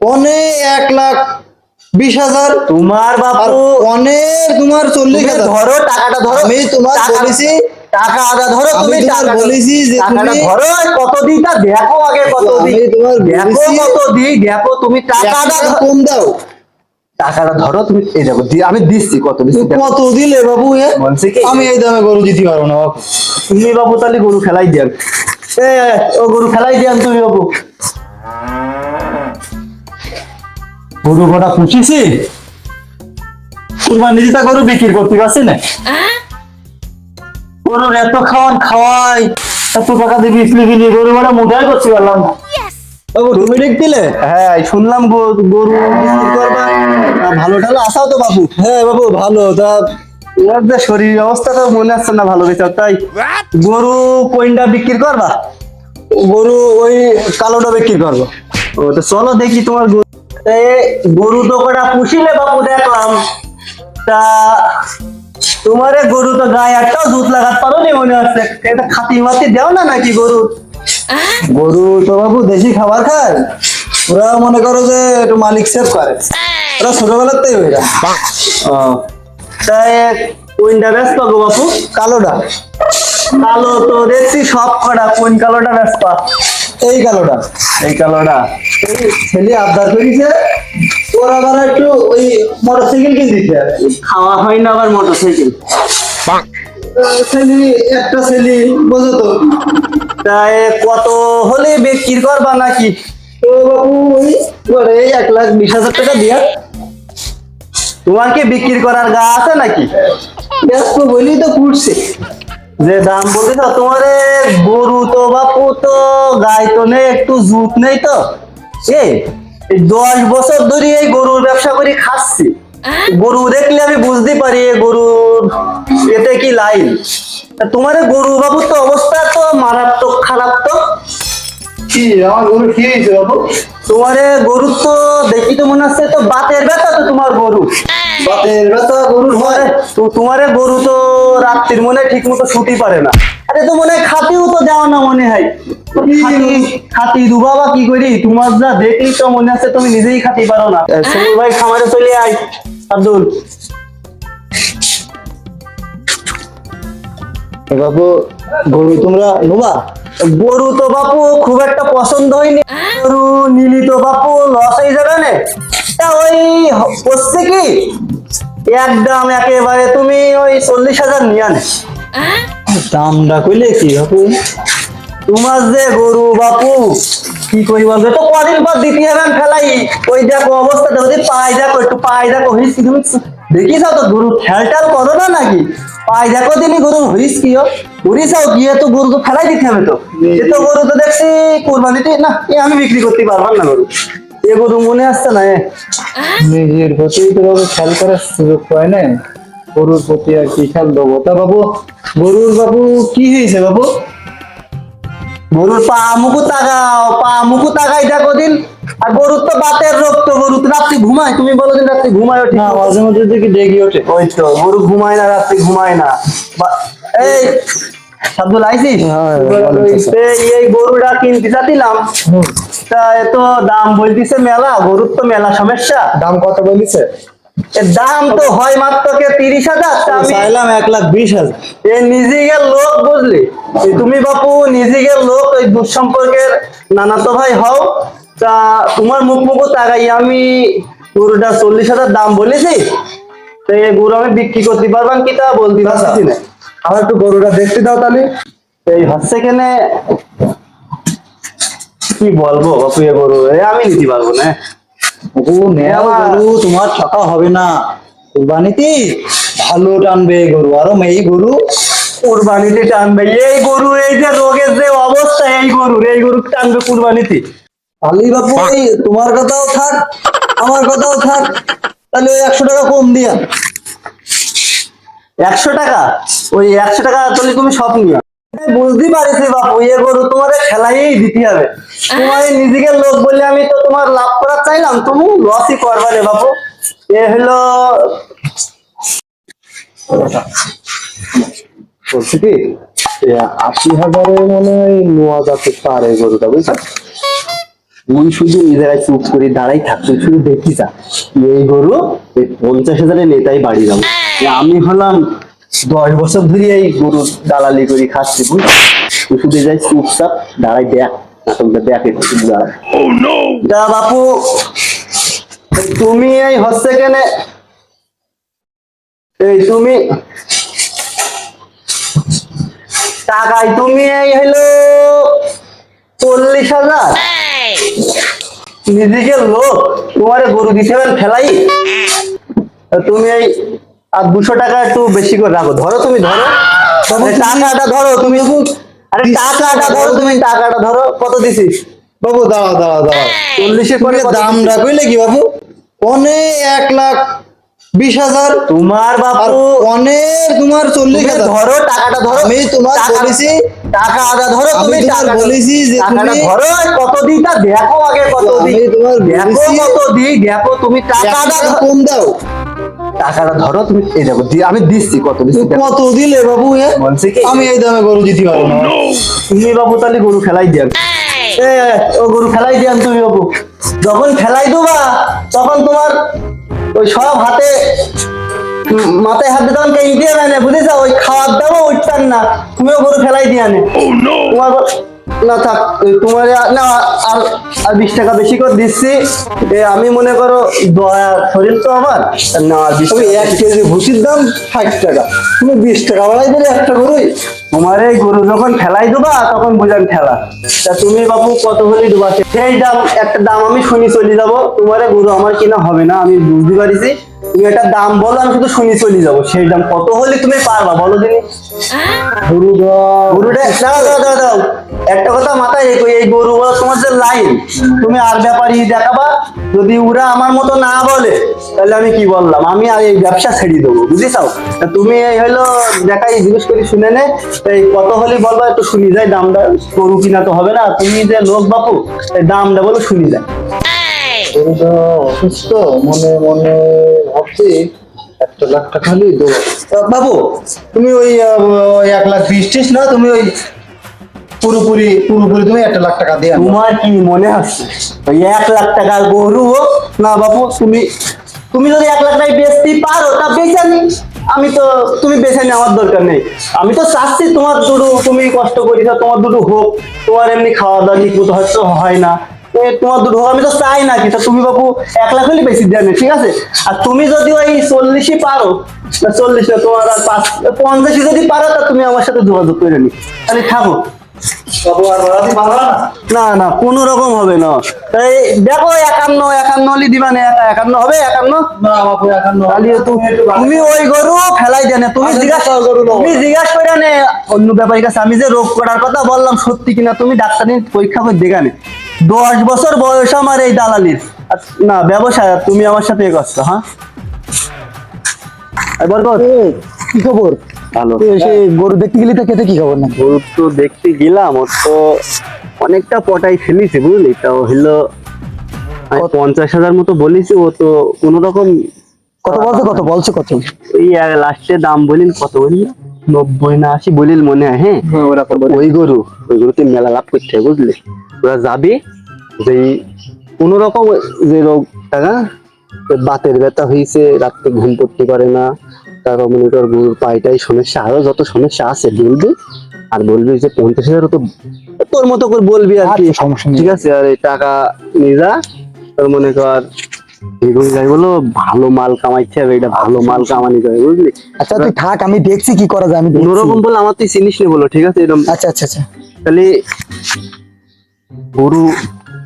কনে এক লাখ বিশ হাজার। তোমার বাপু কনে তোমার চল্লিশ হাজার। ধরো টাকাটা ধরো। আমি তোমার বলেছি টাকা আদা ধরো তুমি বলেছি যে তুমি- ধরো কত দিই তা দেখো আগে কত দিই তোমার দেখো কত দিই দেখো তুমি টাকা ধরো। কম দাও। টাকাটা ধরো তুমি এই দেখো আমি দিচ্ছি কত দিচ্ছি কত দিলে বাবু? বলছি কি? আমি এই দামে গরু দিতে পারব না বাবু। তুমি বাবু তাহলে গরু খেলাই দিয়ান এ ও গরু খেলাই দিয়ান তুমি বাবু। গরু কটা পুষিছি? কুরবানি দিতা গরু বিক্রি করতে পারছি না। গরুর এত খাওয়ান খাওয়াই এত টাকা দিয়ে বিক্রি কিনি গরু কটা মুদাই করতে পারলাম না। দিলে? হ্যাঁ শুনলাম গরু বিক্রি করবা ভালো টালো আসাও তো বাবু। হ্যাঁ বাবু ভালো তা শরীর অবস্থা তো মনে আসছে না ভালো বিচার তাই গরু পয়েন্টটা বিক্রি করবা? গরু ওই কালোটা বিক্রি করব। ও তো চলো দেখি তোমার গরু তো কটা পুষিলে বাবু দেখলাম। তা তোমার গরু তো গায়ে একটাও দুধ লাগাতে পারো নি মনে হচ্ছে। এটা খাতি মাতি দেও না নাকি গরু? গরু তো বাবু দেশি খাবার খায়। ওরা মনে করো যে একটু মালিক সেভ করে। ওরা ছোটবেলাতেই ওইরা তাই কোনটা ব্যস্ত গো বাপু? কালোটা। কালো তো দেখছি সব কটা। কোন কালোটা ব্যস্ত? এই কালোটা। এই কালোটা। ছেলে আবদার করেছে ওরা আবার একটু ওই মোটরসাইকেল কিনে দিতে খাওয়া হয় না আবার মোটরসাইকেল ছেলে একটা ছেলে বোঝো তো। তাই কত হলে বিক্রি করবা নাকি? ও বাবু ওই এক লাখ বিশ হাজার টাকা দিয়া। তোমার কি বিক্রি করার গা আছে নাকি? ব্যস্ত বলেই তো ফুটছে যে দাম বলতে তো তোমার গরু তো বাপু তো গাই তো নেই একটু জুত নেই তো। এই দশ বছর ধরে এই গরুর ব্যবসা করে খাচ্ছি। গরু দেখলে আমি বুঝতে পারি এ গরুর এতে কি লাইন। তোমার গরু বাবু তো অবস্থা তো মারাত্মক খারাপ তো। কি আমার গরু কি হয়েছে বাবু? তোমার এ গরুর তো দেখি তো মনে হচ্ছে তো বাতের ব্যথা তো তোমার গরু। হয়। তোমার গরু তো রাত্রির মনে ঠিক মতো ছুটি পারে না। আরে তো মনে খাতিও তো দেওয়া না মনে হয়। খাতি- খাতি দুবা বা কি করি? তোমার যা দেখলি তো মনে আছে তুমি নিজেই খাতি পারো না। সমুর ভাই খামারে চলে আয়। আব্দুল। বাবু গরু তোমরা নোবা? গরু তো বাপু খুব একটা পছন্দ হয়নি। গরু নিলি তো বাপু লস হয়ে যাবে না। তা ওই হচ্ছে কি? একদম একেবারে তুমি ওই চল্লিশ হাজার নিয়ে দামটা কইলে কি বাবু তোমার যে গরু বাপু, কি করি বলবে তো কদিন পর দ্বিতীয় হ্যাঁ ফেলাই ওই দেখো অবস্থাটা যদি পাই দেখো, একটু পাই দেখো হইস কি তুমি দেখিস তো গরু খেলটাল করো না নাকি? পাই দেখো দিনই গরু হইস কি করিসাও গিয়ে তো গরু তো ফেলাই দিতে হবে তো। এ তো গরু তো দেখছি কোরবানিতে না, এ আমি বিক্রি করতে পারবার না গরু। এ গরু মনে আসছে না? নিজের প্রতি তো বাবু খেয়াল করার সুযোগ পায় না গরুর প্রতি আর কি খেয়াল দেবো? তা বাবু গরুর বাবু কি হয়েছে বাবু? গরুর পা মুকু তাগাও পা মুকু তাগাই দেখো দিন। আর গরুর তো বাতের রোগ তো গরু তো রাত্রি ঘুমায়। তুমি বলো দিন রাত্রি ঘুমায় ঠিক না। মাঝে মধ্যে দেখি ডেকে ওঠে। ওই তো গরু ঘুমায় না রাত্রি ঘুমায় না। এই সাব্দুল আইসিস? হ্যাঁ। এই গরুটা কিনতে চাচ্ছিলাম তা এত দাম বলতিছে মেলা গরুর তো মেলা সমস্যা। দাম কত বলিছে দাম তো হয় মাত্র কে তিরিশ হাজার? চাইলাম এক লাখ বিশ হাজার। এ লোক বুঝলি? তুমি বাপু নিজেদের লোক এই দুঃ সম্পর্কের নানা তো ভাই হও। তা তোমার মুখ মুখ তাকাই আমি গরুটা চল্লিশ হাজার দাম বলেছি। তো এই গরু আমি বিক্রি করতে পারবাম কি তা বলতে পারছি না। আমার একটু গরুটা দেখতে দাও তাহলে। এই হচ্ছে কেনে কি বলব বাপু এ গরু? এ আমি নিতে পারব না। নেও গরু তোমার ঠকা হবে না। কুরবানিতে ভালো টানবে গরু আরও এই গরু। কুরবানিতে টানবে। এই গরু এই যে রোগের যে অবস্থা এই গরুর এই গরু টানবে কুরবানিতে। আলি বাপু এই তোমার কথাও থাক আমার কথাও থাক। তাহলে ওই একশো টাকা কম দিয়া। একশো টাকা? ওই একশো টাকা তাহলে তুমি সব নিও বুঝতে পারিস বাপু তোমার খেলাই দিতে হবে। তোমার নিজেকে লোক বললে আমি তো তোমার লাভ চাইলাম, তুমি লসই বাপু। এ হলো বলছি কি আশি হাজারে মনে হয় নোয়া যাতে পারে গরুটা, বুঝছ? তুই শুধু নিজেরাই চুপ করে দাঁড়াই থাক তুই শুধু দেখি যা। এই গরু পঞ্চাশ হাজারে নেতাই বাড়ি যাব। আমি হলাম দশ বছর ধরে এই গরুর দালালি করে খাচ্ছি শুধু যাই চুপচাপ দাঁড়াই দেখ নাটকটা দেখ একটু শুধু দাঁড়াই বাপু তুমি এই হচ্ছে কেনে? এই তুমি টাকায় তুমি এই হলো চল্লিশ হাজার। নিজেকে লোক তোমার গরু দিতে ফেলাই। তুমি এই আর দুশো টাকা একটু বেশি করে রাখো। ধরো তুমি ধরো। টাকাটা ধরো তুমি আরে টাকাটা ধরো তুমি টাকাটা ধরো কত দিছিস? বাবু দাঁড়া দাঁড়া দাঁড়া চল্লিশে করে দাম দিছিস? রাখইলে কি বাবু? অনেক এক লাখ বিশ হাজার। তোমার বাপু অনেক তোমার চল্লিশ হাজার। ধরো টাকাটা ধরো। আমি তোমার টাকা- বলেছি টাকা আদা ধরো তুমি তোমার বলেছি যে তুমি- ধরো কত দিই তা দেখো আগে কত দিই। তোমার দেখো কত দিই দেখো তুমি টাকাটা কম দাও। টাকাটা ধরো তুমি এই দেখো দি- আমি দিচ্ছি কত দিচ্ছি? কত দিলে বাবু বলছে কি? আমি এই দামে গরু দিতে পারব না। তুমি বাবু তাহলে গরু খেলাই দিয়ান এ ও গরু খেলাই দিয়ান তুমি বাবু। যখন খেলাই দেবা তখন তোমার ওই সব হাতে মাথায় হাতে তখন কে দিয়ে না বুঝেছ? ওই খাওয়ার দামও উঠতাম না। তুমিও গরু খেলাই দিয়ে আনে তোমার না থাক তোমার না আর আর বিশ টাকা বেশি করে দিচ্ছি। এ, আমি মনে করো শরীর তো আমার। না তুমি এক কেজি ভুসির দাম ষাট টাকা। তুমি বিশ টাকা বাড়াই দিলে একটা গরুই। তোমার এই গরু যখন ফেলাই দেবা তখন বুঝান খেলা তা তুমি বাবু কত হলে দেবা? সেই দাম একটা দাম আমি শুনি চলে যাব। তোমার গরু আমার কিনা হবে না আমি বুঝতে পারিছি। তুমি একটা দাম বলো আমি শুধু শুনি চলে যাব। সেই দাম কত হলে তুমি পারবা বলো দিনি গরু গরুটা দাও দাও দাও দাও একটা কথা মাথায় রেখো এই গরু বলো তোমার যে লাইন তুমি আর ব্যাপারই দেখাবা যদি ওরা আমার মতো না বলে তাহলে আমি কি বললাম? আমি আর এই ব্যবসা ছেড়ে দেবো বুঝেছাও তুমি এই হলো দেখাই জিজ্ঞেস করে শুনে নে এই কত হলে বলবা একটু শুনি যায় দামটা গরু কিনা তো হবে না তুমি যে লোক বাপু এই দামটা বলো শুনি যায় গরু অসুস্থ মনে মনে একটা লাখ টাকা বাবু, তুমি ওই এক লাখ বিশ টিস না, তুমি ওই পুরোপুরি পুরোপুরি তুমি একটা লাখ টাকা দিয়ে তোমার কি মনে ওই এক লাখ টাকার গরু হোক, না বাপু তুমি তুমি যদি এক লাখ টাকা বেচতে পারো, তা বেচে নি। আমি তো, তুমি বেছে নেওয়ার দরকার নেই। আমি তো চাচ্ছি তোমার দুটো, তুমি কষ্ট করিস, তোমার দুটো হোক। তোমার এমনি খাওয়া দাওয়া ঠিক মতো হয়তো হয় না। তোমার দুটো আমি তো চাই না কি তা তুমি বাপু এক লাখ হলে বেশি দেয় ঠিক আছে? আর তুমি যদি ওই চল্লিশই পারো চল্লিশ না তোমার আর পাঁচ পঞ্চাশে যদি পারো তা তুমি আমার সাথে যোগাযোগ করে নি তাহলে থাকো। বাবু না? না কোনো রকম হবে না। দেখো একান্ন একান্ন হলে দিবা না একা একান্ন হবে একান্ন? বাবু তুমি ওই গরু ফেলাই দেনে তুমি জিজ্ঞাসা তুমি জিজ্ঞাসা করে নে অন্য ব্যাপারীর কাছে আমি যে রোগ করার কথা বললাম সত্যি কিনা তুমি ডাক্তারি পরীক্ষা করে দেখানে দশ বছর বয়স আমার এই দালালির। না ব্যবসায় তুমি আমার সাথে এ করছ হ্যাঁ কি খবর? ভালো। সে গরু দেখতে গেলি তা খেতে কি খবর না গরু তো দেখতে গেলাম ওর তো অনেকটা পটাই ফেলেছে বুঝলি? তা ও হলো পঞ্চাশ হাজার মতো বলেছি ও তো কোন রকম কত বলছে কত? বলছে কত? ওই লাস্টে দাম বলিল কত বলিল নব্বই না আশি বলিল মনে হয় হ্যাঁ? ওই গরু ওই গরুতে মেলা লাভ করতে হয় বুঝলি? ওরা যাবে যে কোন রকম যে রোগ টাকা বাতের ব্যথা হয়েছে রাত্রে ঘুম পড়তে পারে না তারপর মনে কর গরুর পাইটাই সমস্যা আরও যত সমস্যা আছে বলবি আর বলবি যে পঞ্চাশ হাজার তো তোর মতো করে বলবি আর কি। আচ্ছা। ঠিক আছে আর এই টাকা নিয়ে যা তোর মনে কর এগুলো যাই বলো ভালো মাল হবে এটা ভালো মাল কামানি যাবে বুঝলি? আচ্ছা তুই থাক আমি দেখছি কি করা যায় আমি। কোনোরকম বলে আমার তুই চিনিস নি বলো ঠিক আছে? এরকম আচ্ছা আচ্ছা আচ্ছা। তাহলে গরু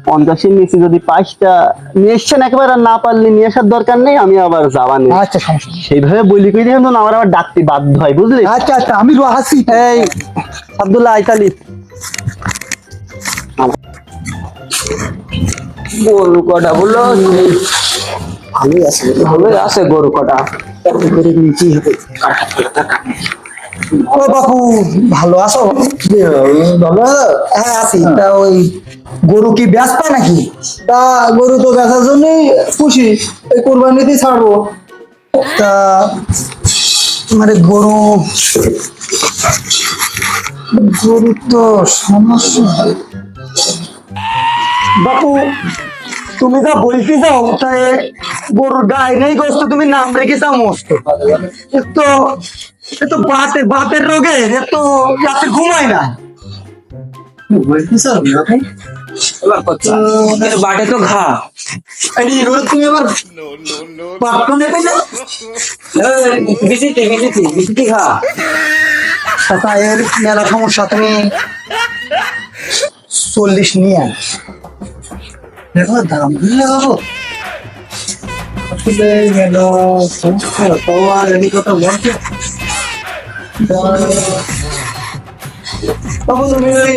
পঞ্চাশের নিচে যদি পাঁচটা নিয়ে এসছেন একেবারে আর না পারলে নিয়ে আসার দরকার নেই আমি আবার যাবা নেই আচ্ছা সমস্যা সেইভাবে বলি কই দেখেন আমার আবার ডাকতে বাধ্য হয় বুঝলি? আচ্ছা আচ্ছা আমি রো এই আব্দুল্লাহ আইতালি গরু কটা বলল ভালোই আছে ভালোই আছে গরু কটা? করে নিচেই হবে ও বাপু ভালো আছো? ভালো। হ্যাঁ আছি। তা ওই গরু কি বেচবা নাকি? তা গরু তো বেচার জন্যই খুশি এই কোরবানিতেই ছাড়বো। তা মানে গরু গরু তো সমস্যা। বাপু তুমি যা বলতে চাও তাই গরুর গায়ে নেই গোস্ত তুমি নাম রেখে চাও মস্ত। তো এ তো বাতে বাতের রোগে এ তো রাতে ঘুমায় না। বাটে তো ঘা। তুমি আবার পাত্র নেবে না? বিচিতি বিচিতি বিচিতি ঘা। এর মেলা সমস্যা তুমি চল্লিশ নিয়ে আন। দেখো দাম বুঝলে বাবু আসলে গেল সমস্যা তো আর এই কথা বলছে বাবু তুমি ওই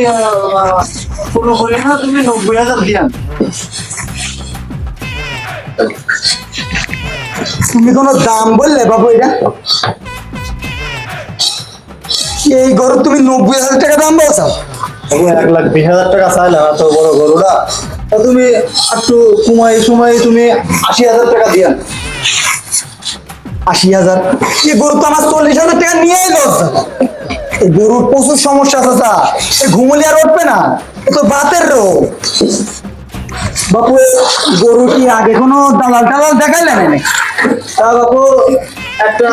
কোনো করে না তুমি নব্বই হাজার দিয়ান তুমি কোনো দাম বললে বাবু এটা এই গরু তুমি নব্বই হাজার টাকা দাম বলছো এক লাখ বিশ হাজার টাকা চাইলাম, এত বড় গরুটা তুমি একটু কুমাই সময় তুমি আশি হাজার টাকা দিয়ান আশি হাজার? এই গরু তো আমার চল্লিশ হাজার টাকা নিয়ে এলো এই গরুর প্রচুর সমস্যা চাচা এই ঘুমলি আর উঠবে না। তো বাতের রোগ। বাপু গরু কি আগে কোনো দালাল টালাল দেখাইলে না তা বাবু একটা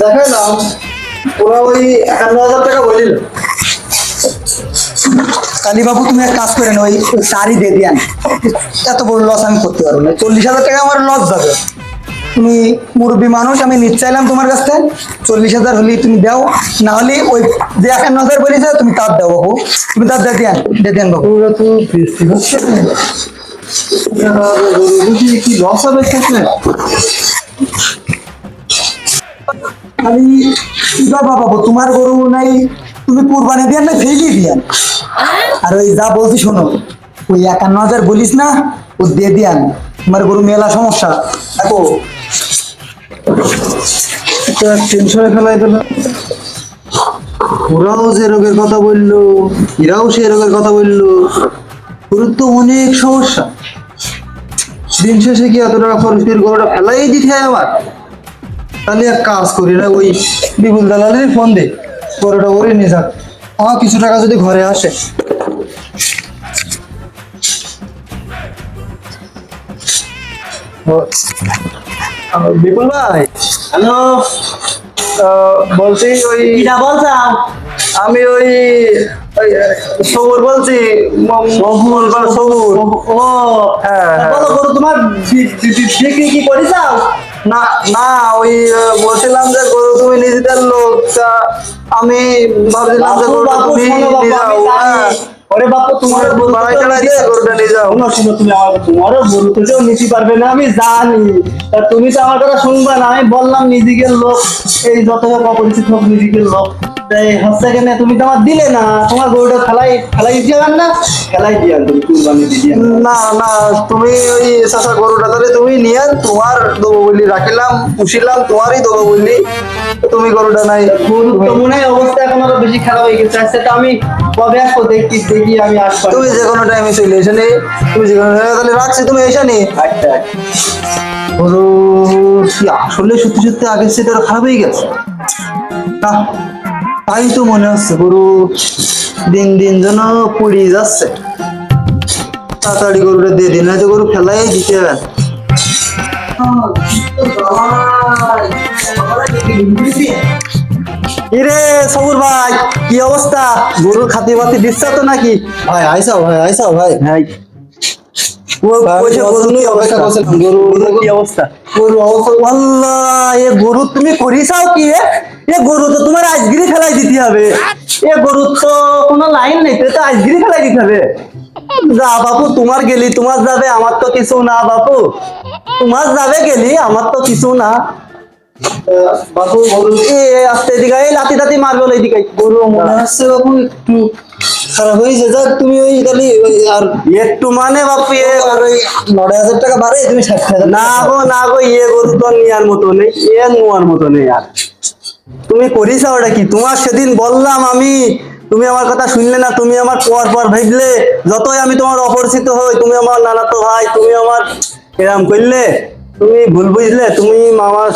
দেখাইলাম। ওরা ওই একান্ন হাজার টাকা বলিল কালী বাবু তুমি এক কাজ করে ওই শাড়ি দিয়ে দিয়ান এত বড় লস আমি করতে পারব না। চল্লিশ হাজার টাকা আমার লস যাবে। তুমি মুরব্বী মানুষ আমি নিতে চাইলাম তোমার কাছ থেকে। চল্লিশ হাজার হলে তুমি দাও না হলে ওই যে একান্ন হাজার বলেছে তুমি তার দাও বাবু। তুমি তার দিয়ে দিয়ান দিয়ে দিয়ান বাবু। কি লস হবে আমি বাবা বাবু তোমার গরু নাই তুমি কুরবানি দিয়ান না ফেলি দিয়ান আর ওই যা বলছি শোনো, ওই একান্ন হাজার বলিস না, ও দিয়ে দিয়ান। তোমার গরু মেলা সমস্যা। দেখো। টেনশনে ফেলাই দিল। ওরাও যে রোগের কথা বলল, এরাও সে রোগের কথা বলল। ওর তো অনেক সমস্যা। দিন শেষে কি এত টাকা খরচ ফেলাই দিতে হয় আমার তাহলে এক কাজ করি না, ওই বিপুল দালালের ফোন দে। গরুটা ওরে নিয়ে যাক। কিছু টাকা যদি ঘরে আসে। বিপুল ভাই হ্যালো। বলছি ওই বলছাও আমি ওই সবুর বলছি সবুর বা সবুর। ও হ্যাঁ, হ্যাঁ। বলো তোমার বিক্রি কি না না ওই বলছিলাম যে গরু তুমি নিজেদের লোক তা আমি ভাবছিলাম যে গরু তুমি শোনো বাপু তোমার গরু তুমি আমার তোমারও গরু তো কেউ নিতে পারবে না আমি জানি। তা তুমি তো আমার কথা শুনবে না আমি বললাম নিজেদের লোক এই যত অপরিচিত হোক নিজেদের লোক। তাই হচ্ছে কেন তুমি তো আমার দিলে না তোমার গরুটা খেলাই খেলাই দিয়ে না? খেলাই দিয়ে তুমি কুরবানি দিয়ে না না তুমি ওই চাষা গরুটা তাহলে তুমি নিয়ে তোমার দেবো বলি রাখিলাম পুষিলাম তোমারই দেবো বললি তুমি গরুটা নাই। গরুর তো মনে হয় অবস্থা এখন আরও বেশি খারাপ হয়ে গেছে। আচ্ছা তো আমি কবে আসব দেখি দেখি আমি আসব তুমি যে কোনো টাইমে চলে এসে নি। তুমি যে কোনো তাহলে রাখছি তুমি এসে নি। আচ্ছা গরু কি আসলে সত্যি সত্যি আগের সেটা খারাপ হয়ে গেছে? না তাই তো মনে হচ্ছে গরু দিন দিন যেন পুড়িয়ে যাচ্ছে। তাড়াতাড়ি গরুটা দিয়ে দিন হয়তো গরু ফেলাই দিতে হবে। সবুর ভাই কি অবস্থা? গরু খাতি বাতি দিচ্ছ তো নাকি? ভাই আইসাও ভাই আইসাও ভাই। করছিলাম গরু তুমি করিসাও কি এ? গরু তো তোমার আজগিরি ফেলাই দিতে হবে। এ গরু তো কোনো লাইন নেই তো আজগিরি ফেলাই দিতে হবে। যা বাপু তোমার গেলি তোমার যাবে আমার তো কিছু না বাপু। তোমার যাবে গেলি আমার তো কিছু না। আস্তে এদিকে এই লাতি লাতি মারবে ওই গরু মনে হচ্ছে বাবু একটু খারাপ হয়েছে যাক তুমি ওই তাহলে আর একটু মানে বাপু এ আর ওই নয় হাজার টাকা বাড়ে তুমি ষাট হাজার না গো না গো ইয়ে গরু তো নেওয়ার মতো নেই এ নেওয়ার মতো নেই আর। তুমি করিস ওটা কি? তোমার সেদিন বললাম আমি তুমি আমার কথা শুনলে না তুমি আমার পর পর ভাবলে যতই আমি তোমার অপরিচিত হই তুমি আমার নানাতো ভাই তুমি আমার এরম করলে তুমি ভুল বুঝলে তুমি আমার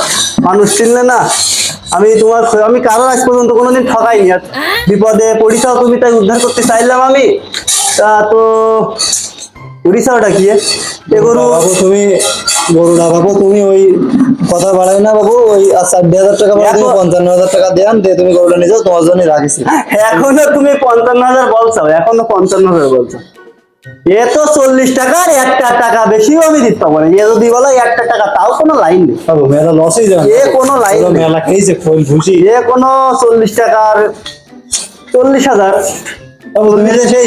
মানুষ চিনলে না আমি তোমার আমি কারও আজ পর্যন্ত কোনোদিন ঠকাইনি। আর বিপদে পড়িসাও তুমি তাই উদ্ধার করতে চাইলাম আমি। তা তো করিস কি এ? গরু বাবু তুমি গরু না বাবু তুমি ওই কথা বাড়াই না বাবু ওই চারটে হাজার টাকা তুমি পঞ্চান্ন হাজার টাকা দেন দিয়ে তুমি গরুটা নিয়ে যাও তোমার জন্য রাখিছি। এখনও তুমি পঞ্চান্ন হাজার বলছো এখনও পঞ্চান্ন হাজার বলছো। এ তো চল্লিশ টাকার একটা টাকা বেশিও আমি দিতে পারব না। এ যদি বলো একটা টাকা তাও কোনো লাইন নেই। মেলা যাবে। এ কোনো লাইন। মেলা খেয়েছে খোল ভুসি এ কোনো চল্লিশ টাকার চল্লিশ হাজার। সেই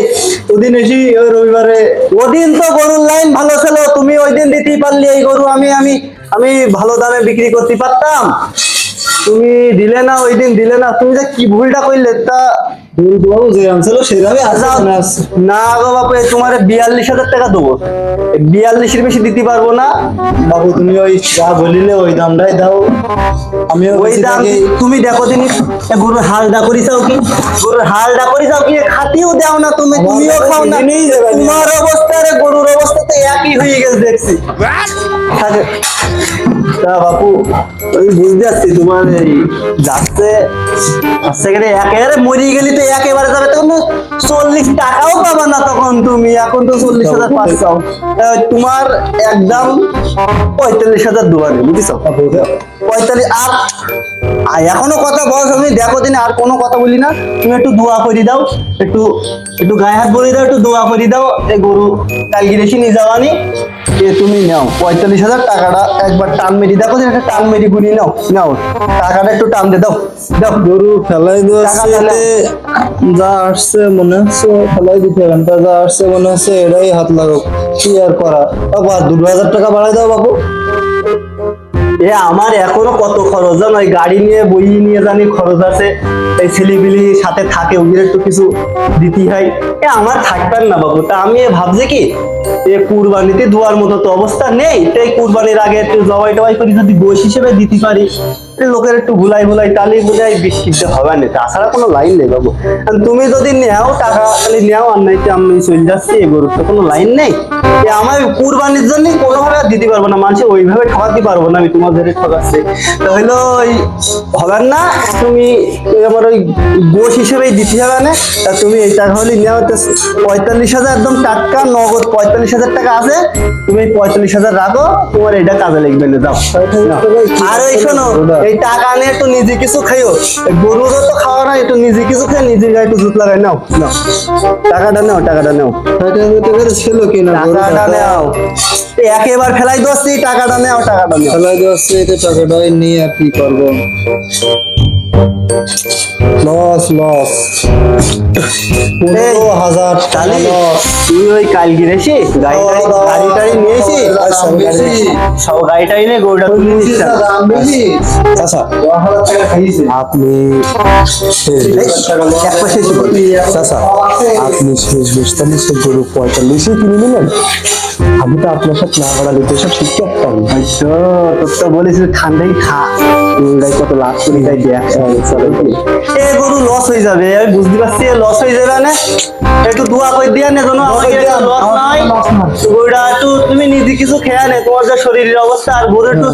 ওদিন এসি ওই রবিবারে ওদিন তো গরুর লাইন ভালো ছিল তুমি ওই দিন দিতেই পারলি এই গরু আমি আমি আমি ভালো দামে বিক্রি করতে পারতাম। তুমি দিলে না ওই দিন দিলে না তুমি যে কি ভুলটা করলে তা আছে। না গো বাপু তোমার বিয়াল্লিশ হাজার টাকা দেবো। বিয়াল্লিশের বেশি দিতে পারব না। বাবু তুমি ওই যা বলিলে ওই দামটাই দাও। আমিও ওই দাম তুমি দেখো তিনি গরুর হালটা করি চাও কি? গরুর হালটা করি চাও কি? খাতিও দাও না তুমি তুমিও খাও না। তোমার অবস্থা আর গরুর অবস্থা তো একই হয়ে গেছে দেখছি। তা বাপু আমি বুঝতে পারছি তোমার এই যাচ্ছে আস্তে একেবারে মরিয়ে গেলি তো একেবারে যাবে তখন চল্লিশ টাকাও পাবা না তখন তুমি এখন তো চল্লিশ হাজার পাচ্ছাও তোমার একদম পঁয়তাল্লিশ হাজার দুয়ারে বুঝছ? পঁয়তাল্লিশ আর আর এখনও কথা বল আমি দেখো দিনে আর কোনো কথা বলি না। তুমি একটু দোয়া করে দাও একটু একটু গায়ে হাত বলে দাও একটু দোয়া করে দাও এই গরু কালকে রেখে নিয়ে যাওয়ানি তুমি নাও পঁয়তাল্লিশ হাজার টাকাটা একবার টান মেরি দেখো যে একটা টান মেরি গুনি নাও নাও টাকাটা একটু টান দে দাও দাও। গরু ফেলাই টাকা যা আসছে মনে হচ্ছে ফেলাই দিতে হবে তা যা আসছে মনে হচ্ছে এটাই হাত লাগাও কি আর করা বাবা দু হাজার টাকা বাড়াই দাও বাবু। এ আমার এখনও কত খরচ? জানো ওই গাড়ি নিয়ে, বই নিয়ে জানি খরচ আছে। এই ছেলেপিলি সাথে থাকে, ওদের একটু কিছু দিতে হয়। এ আমার থাকবেন না বাবু, তা আমি ভাবছি কি, এ কুরবানিতে দুয়ার মতো তো অবস্থা নেই, তাই কুরবানির আগে একটু জবাই টবাই করে, যদি গোশ হিসেবে দিতে পারি। লোকের একটু ভুলাই ভুলাই তালি বুঝাই বিস্কিটটা হবে না। তাছাড়া কোনো লাইন নেই বাবু। তুমি যদি নেও টাকা, তাহলে নেও, আর নাই আমি চলে যাচ্ছি এ গরুর তো কোনো লাইন নেই। আমার কুরবানির জন্য কোনোভাবে দিতে পারব না। মানুষের ওইভাবে ঠকাতে পারব না আমি তোমাদের ঠকাচ্ছি। তো হইল ওই হবে না, তুমি আমার ওই গোশ হিসেবেই দিতে হবে না। তা তুমি এই টাকা হলে নেওয়া তো পঁয়তাল্লিশ হাজার একদম টাটকা, নগদ পঁয়তাল্লিশ হাজার টাকা আছে। তুমি পঁয়তাল্লিশ হাজার রাখো, তোমার এটা কাজে লাগবে না নাও। আর ওই শোনো এই টাকা নিয়ে একটু নিজে কিছু খাইও। গরুরও তো খাওয়া না একটু নিজে কিছু খেয়ে নিজের গায়ে একটু জুত লাগাই নাও। নাও। টাকাটা নাও টাকাটা নাও। ছিল কিনা টাকাটা নাও। একেবার ফেলাই দোস্তি টাকাটা নাও টাকাটা নাও। ফেলাই এটা টাকাটাই নিয়ে আর কি করব? লস লস পনেরো হাজার টাকা তাহলে লস তুই ওই কালগির এসে গাড়ি টাড়ি গাড়ি টাড়ি নিয়ে এসে আচ্ছা, গাড়ি। সব গাড়ি টাড়ি নিয়ে গরুটা তুলে নিচ্ছিস চাচা আপনি আপনি শেষ বেস্তাল্লিশে গরু পঁয়তাল্লিশে কিনে নিলেন? আমি তো আপনার সাথে না বাড়া দিতে সব শিখতে পারতাম তো তোর তো বলিস ঠান্ডাই খা। গরুটাই কত লাভ করি তাই দেখ এ গরু লস হয়ে যাবে আমি বুঝতে পারছি লস হয়ে যাবে না একটু দোয়া করে দিয়া নে যেন আমাকে লস নাই। গরুটা একটু তুমি নিজে কিছু খেয়া নে তোমার যা শরীরের অবস্থা আর গরু একটু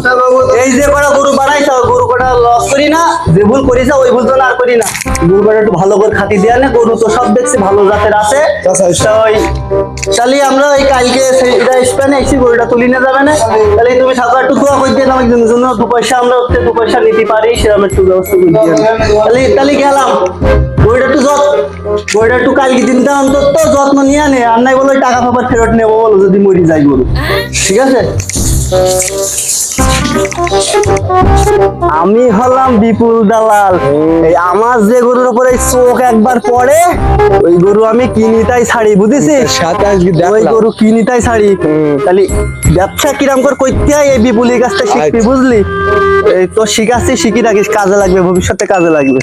এই যে কটা গরু বানাইছো গরু কটা লস করি না যে ভুল করিস ওই ভুল তো আর করি না। গরু কটা একটু ভালো করে খাতি দিয়া নে গরু তো সব দেখছি ভালো জাতের আছে। আচ্ছা, ওই তাহলে আমরা ওই কালকে এটা স্প্যানে এসে গরুটা তুলি না যাবে না। তাহলে তুমি থাকো একটু দোয়া করে দিয়ে আমার জন্য দু পয়সা আমরা ওতে দু পয়সা নিতে পারি সেরকম একটু ব্যবস্থা করে দিয়ে তাহলে তাহলে গেলাম। বইটা একটু যত্ন বইটা একটু কালকে দিনটা অন্তত যত্ন নিয়ে আনে আর নাই বলো টাকা ফাপা ফেরত নেব বলো, যদি মরি যাই গরু ঠিক আছে? আমি হলাম বিপুল দালাল। এই আমার যে গরুর উপরে চোখ একবার পড়ে ওই গরু আমি কিনি তাই ছাড়ি বুঝেছিস? ওই গরু কিনি তাই ছাড়ি তাহলে ব্যবসা কিরাম করে করতে হয় এই বিপুলের কাছটা শিখবি বুঝলি? এই তো শিখাচ্ছি শিখি রাখিস কাজে লাগবে ভবিষ্যতে কাজে লাগবে।